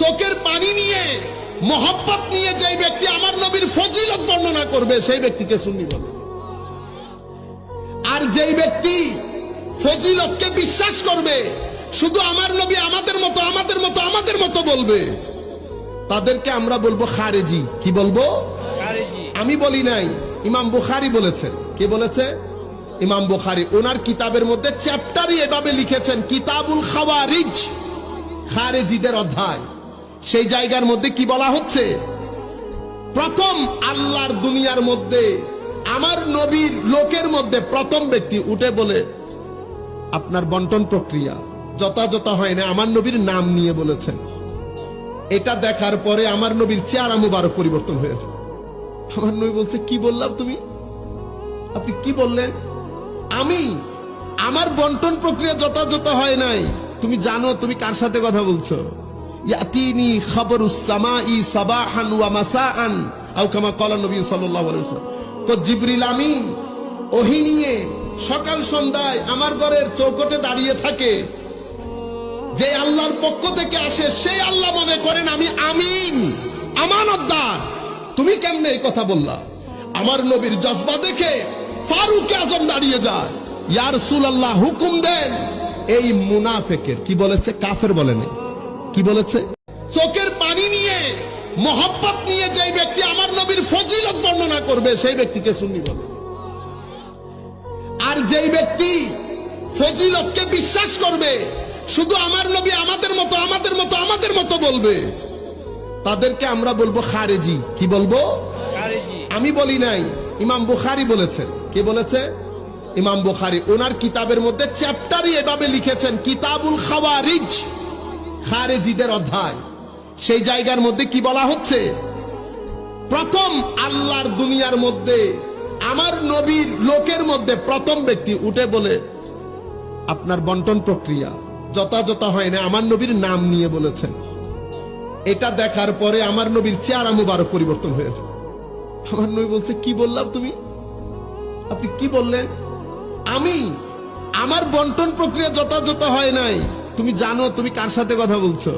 চোখের পানি নিয়ে মোহাব্বত নিয়ে যে ব্যক্তি আমার নবীর ফজিলত বর্ণনা করবে সেই ব্যক্তিকে সুন্নি বলে। আর যেই ব্যক্তি ফজিলতকে বিশ্বাস করবে শুধু আমার নবী আমাদের মতো আমাদের মতো আমাদের মতো বলবে তাদেরকে আমরা বলব খারেজি। কি বলব? আমি বলি নাই ইমাম বুখারি বলেছেন কি বলেছে? ইমাম বুখারি। ওনার কিতাবের মধ্যে চ্যাপ্টারই এভাবে লিখেছেন কিতাবুল খাওয়ারিজ খারেজিদের অধ্যায়। সেই জায়গার মধ্যে কি বলা হচ্ছে? প্রথম আল্লাহর দুনিয়ার মধ্যে, আমার নবীর লোকের মধ্যে প্রথম ব্যক্তি উঠে বলে, আপনার বন্টন প্রক্রিয়া যথাযথ হয় না, আমার নবীর নাম নিয়ে বলেছেন। এটা দেখার পরে আমার নবীর চেহারা মুবারক পরিবর্তন হয়েছে আমার নবী বলছে, কি বললাম তুমি? আপনি কি বললেন? আমি, আমার বন্টন প্রক্রিয়া যথাযথ হয় নাই। তুমি জানো, তুমি কার সাথে কথা বলছো? ওহী নিয়ে সকাল সন্ধ্যায় আমার ঘরের চৌকটে দাঁড়িয়ে থাকে। যে আল্লাহর পক্ষ থেকে আসে, সেই আল্লাহ মনে করেন আমি আমিন আমানতদার তুমি কেমনে এই কথা বললা? আমার নবীর জজবা দেখে ফারুক আজম দাঁড়িয়ে যায়। ইয়ার আল্লাহ হুকুম দেন। এই মুনাফেকের, কি বলেছে? কাফের বলেনি। কি বলেছে? চোখের পানি নিয়ে মোহাব্বত নিয়ে যেই ব্যক্তি আমার নবীর ফজিলত বর্ণনা করবে সেই ব্যক্তিকে সুন্নি বলে। আর যেই ব্যক্তি ফজিলতকে বিশ্বাস করবে শুধু আমার নবী আমাদের মতো আমাদের মতো আমাদের মতো বলবে তাদেরকে আমরা বলব খারেজি। কি বলব? আমি বলি নাই ইমাম বুখারি বলেছেন। কে বলেছে? ইমাম বুখারি। ওনার কিতাবের মধ্যে চ্যাপ্টারই এভাবে লিখেছেন কিতাবুল খাওয়ারিজ। খারেজিদের অধ্যায়। সেই জায়গার মধ্যে কি বলা হচ্ছে? প্রথম আল্লাহর দুনিয়ার মধ্যে, আমার নবীর লোকের মধ্যে প্রথম ব্যক্তি উঠে বলে, আপনার বন্টন প্রক্রিয়া যথাযথ হয় না, আমার নবীর নাম নিয়ে বলেছেন এটা দেখার পরে আমার নবীর চেহারা মুবারক পরিবর্তন হয়েছে আমার নবী বলছে, কি বললাম তুমি? আপনি কি বললেন? আমি, আমার বন্টন প্রক্রিয়া যথাযথ হয় নাই। তুমি জানো, তুমি কার সাথে কথা বলছো?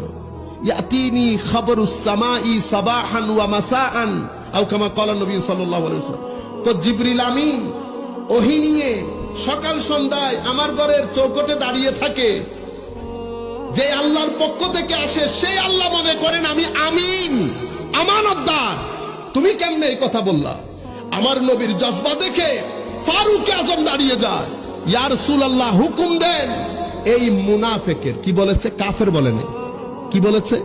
সকাল সন্ধ্যায় আমার ঘরের দাঁড়িয়ে থাকে। যে আল্লাহর পক্ষ থেকে আসে, সেই আল্লাহ করেন আমি আমিন আমানতদার তুমি কেমনে এই কথা বললা? আমার নবীর জজবা দেখে ফারুক আজম দাঁড়িয়ে যায়। ইয়ার আল্লাহ হুকুম দেন এই মুনাফেকের কি বলেছে? কাফের বলেনি। কি বলেছে?